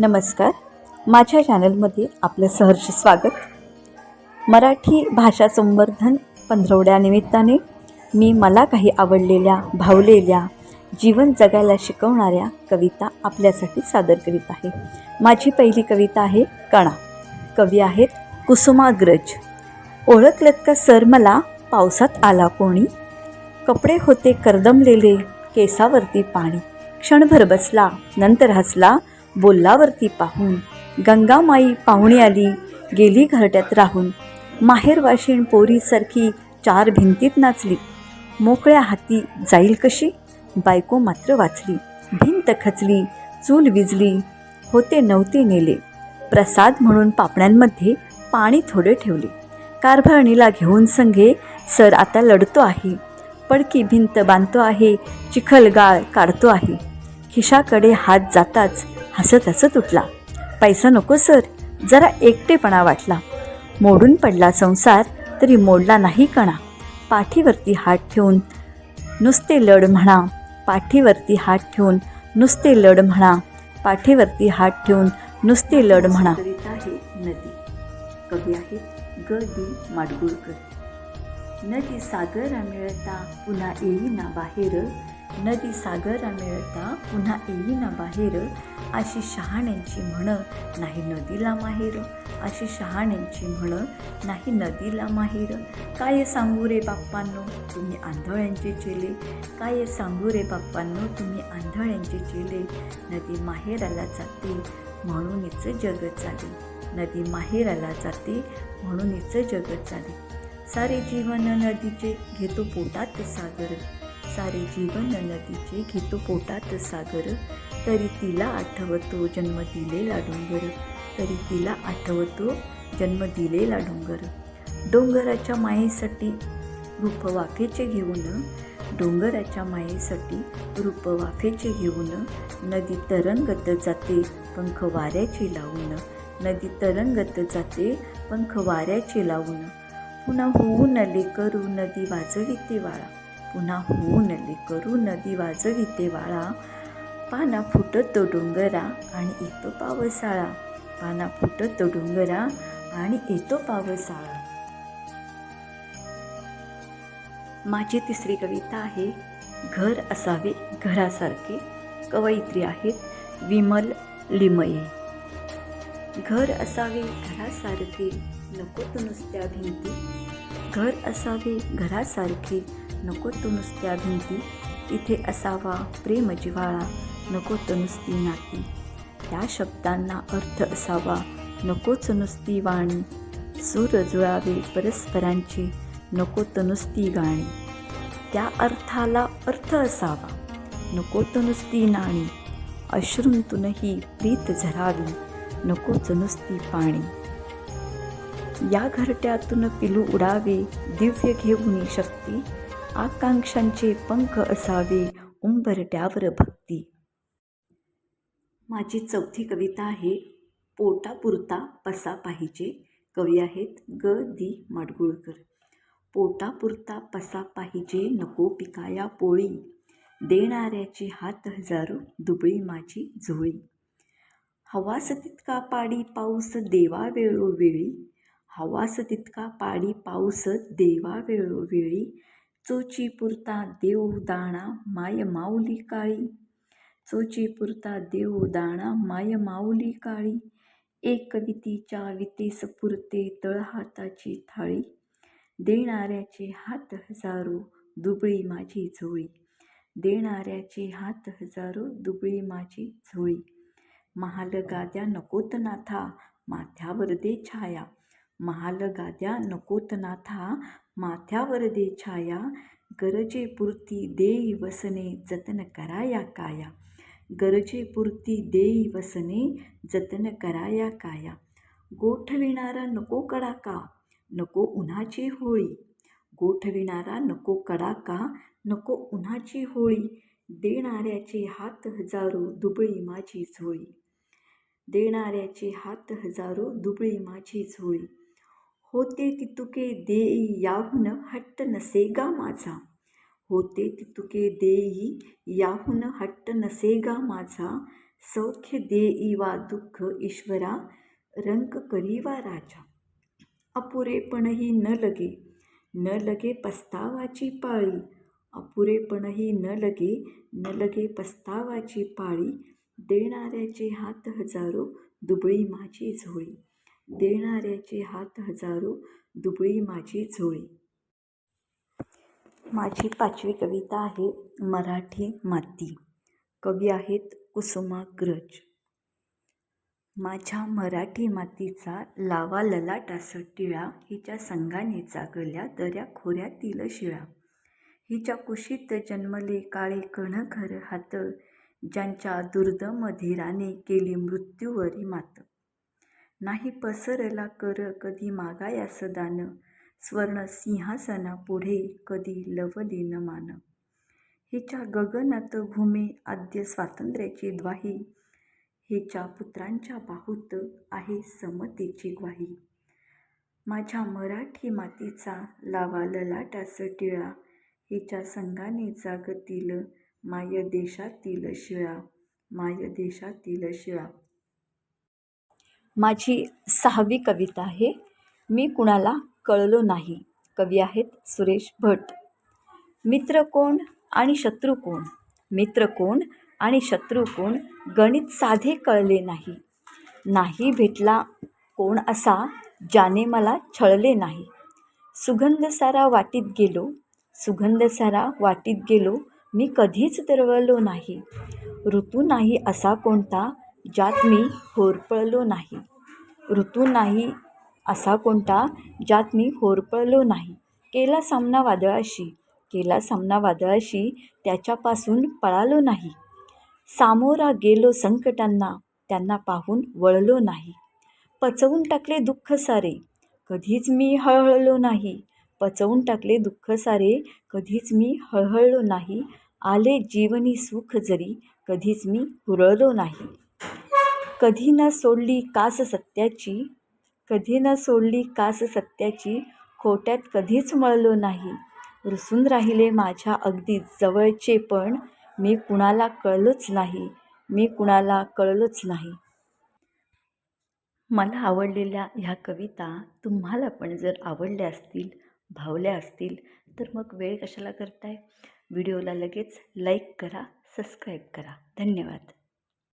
नमस्कार. माझ्या चॅनलमध्ये आपलं सहर्ष स्वागत. मराठी भाषा संवर्धन पंधरवड्या निमित्ताने मी मला काही आवडलेल्या भावलेल्या जीवन जगायला शिकवणाऱ्या कविता आपल्यासाठी सादर करीत आहे. माझी पहिली कविता आहे कणा. कवी आहेत कुसुमाग्रज ओळखलत का सर मला? पावसात आला कोणी? कपडे होते करदमलेले केसावरती पाणी. क्षणभर बसला नंतर हसला बोललावरती पाहून गंगामाई पाहुणी आली गेली घरट्यात राहून. माहेरवाशीण पोरीसारखी चार भिंतीत नाचली. मोकळ्या हाती जाईल कशी? बायको मात्र वाचली. भिंत खचली चूल विजली. होते नव्हते नेले. प्रसाद म्हणून पापण्यांमध्ये पाणी थोडे ठेवले. कारभारणीला घेऊन संघे सर आता लढतो आहे. पडकी भिंत बांधतो आहे चिखलगाळ काढतो आहे. खिशाकडे हात जाताच हसत हसत उठला पैसा नको सर. जरा एकटेपणा वाटला. मोडून पडला संसार तरी मोडला नाही कणा. पाठीवरती हात ठेवून नुसते लढ म्हणा. पाठीवरती हात ठेवून नुसते लढ म्हणा. पाठीवरती हात ठेवून नुसते लढ म्हणा. आहे नदी. कवी आहे ग. दी माडगुळकर. नदी सागरा मिळता पुन्हा येईना बाहेर. नदी सागरा मिळता पुन्हा येईना बाहेर अशी शहाण्यांची म्हण नाही नदीला माहेर. अशी शहाण्यांची म्हण नाही नदीला माहेर. काय सांगू रे बाप्पांनो तुम्ही आंधळ्यांचे चेले. काय सांगू रे बाप्पांनो तुम्ही आंधळ्यांचे चेले. नदी माहेराला जाते म्हणूनच जग चाले नदी माहेराला जाते म्हणूनच जग चाले सारे जीवन नदीचे घेतो पोटात सागर. सारे जीवन नदीचे घेतो पोटात सागर तरी तिला आठवतो जन्म दिलेला डोंगर तरी तिला आठवतो जन्म दिलेला डोंगर डोंगराच्या मायेसाठी रूपवाफेचे घेऊन डोंगराच्या मायेसाठी रूपवाफेचे घेऊन नदी तरंगत जाते पंख वाऱ्याचे लावून नदी तरंगत जाते पंख वाऱ्याचे लावून. पुन्हा होऊन नले करू नदी वाजविते वाळा पुन्हा होऊन नले करू नदी वाजविते वाळा. पाना फुटतो डोंगरा आणि येतो पावसाळा. पाना फुटतो डोंगरा आणि येतो पावसाळा. माझी तिसरी कविता आहे घर असावे घरासारखे. कवयित्री आहेत विमल लिमये. घर असावे घरासारखे. नको तू नुसत्या भिंती. घर असावे घरासारखे. नको तो नुसत्या भिंती इथे असावा प्रेम जिव्हाळा नको तर नुसती नाती. त्या शब्दांना अर्थ असावा नकोच नुसती वाणी. सूर जुळावे परस्परांचे नको तर नुसती गाणी. त्या अर्थाला अर्थ असावा नको तर नुसती नाणी. अश्रूंतूनही प्रीत झरावी नकोच नुसती पाणी. या घरट्यातून पिलू उडावे दिव्य घेऊन शक्ती आकांक्षांचे पंख असावे उंबरट्यावर भक्ती. माझी चौथी कविता आहे पोटापुरता पसा पाहिजे. कवी आहेत ग. दी. माडगुळकर. पोटापुरता पसा पाहिजे नको पिकाया पोळी. देणाऱ्याचे हात हजारो दुबळी माझी झोळी. हवास तितका पाडी पाऊस देवा वेळोवेळी. हवास तितका पाडी पाऊस देवा वेळोवेळी. चोची पुरता देव दाणा माय माऊली काळी. चोची पुरता देव दाणा माय माऊली काळी. एक वितीच्या वितेस पुरते तळहाताची थाळी. देणाऱ्याचे हात हजारो दुबळी माझी झोळी. देणाऱ्याचे हात हजारो दुबळी माझी झोळी. महाल गाद्या नकोत नाथा माथ्यावर दे छाया. महालगाद्या नकोत नाथा माथ्यावर दे छाया गरजेपुरती देई वसने जतन कराया काया. गरजेपुरती देई वसने जतन कराया काया. गोठविणारा नको कडाका नको उन्हाची होळी. गोठविणारा नको कडाका नको उन्हाची होळी. देणाऱ्याचे हात हजारो दुबळी माझी झोळी. देणाऱ्याचे हात हजारो दुबळी माझी झोळी. होते तितुके देई याहून हट्ट नसेगा माझा. होते तितुके देई याहून हट्ट नसेगा माझा. सौख्य देई वा दुःख ईश्वरा रंक करीवा राजा. अपुरेपणही न लगे न लगे पस्तावाची पाळी. अपुरेपणही न लगे न लगे पस्तावाची पाळी. देणाऱ्याचे हात हजारो दुबळी माझी झोळी. देणाऱ्याचे हात हजारो दुबळी माझी झोळी. माझी पाचवी कविता आहे मराठी माती. कवी आहेत कुसुमाग्रज माझ्या मराठी मातीचा लावा ललाटास टिळा हिच्या संघाने जागल्या दऱ्या खोऱ्यातील शिळा. हिच्या कुशीत जन्मले काळे कणखर हात ज्यांच्या दुर्दम धीराने केली मृत्यूवरी मात. नाही पसरला कर कधी मागायास दान. स्वर्ण सिंहासना पुढे कधी लवलीन मान. हिच्या गगनात घुमे आद्य स्वातंत्र्याची द्वाही हिच्या पुत्रांच्या बाहूत आहे समतेची ग्वाही. माझ्या मराठी मातीचा लावा ललाटास टिळा. हिच्या संगाने जागतील माय देशातील शिळा. माय देशातील शिळा. माझी सहावी कविता आहे. मी कुणाला कळलो नाही. कवी आहेत सुरेश भट. मित्र कोण आणि शत्रू कोण? मित्र कोण आणि शत्रू कोण? गणित साधे कळले नाही. नाही भेटला कोण असा ज्याने मला छळले नाही. सुगंध सारा वाटीत गेलो. सुगंध सारा वाटीत गेलो. मी कधीच दरवळलो नाही. ऋतू नाही असा कोणता ज्यात मी होरपळलो नाही. ऋतू नाही असा कोणता ज्यात मी होरपळलो नाही. केला सामना वादळाशी केला सामना वादळाशी त्याच्यापासून पळालो नाही. सामोरा गेलो संकटांना त्यांना पाहून वळलो नाही. पचवून टाकले दुःख सारे कधीच मी हळहळलो नाही. पचवून टाकले दुःख सारे कधीच मी हळहळलो नाही. आले जीवनी सुख जरी कधीच मी हुरळलो नाही. कधी न सोडली कास सत्याची कधी न सोडली कास सत्याची खोट्यात कधीच मळलो नाही. रुसून राहिले माझ्या अगदी जवळचे पण मी कुणाला कळलोच नाही मी कुणाला कळलोच नाही. मला आवडलेल्या ह्या कविता तुम्हाला पण जर आवडल्या असतील भावल्या असतील तर मग वेळ कशाला करताय? व्हिडिओला लगेच लाईक करा सबस्क्राईब करा. धन्यवाद.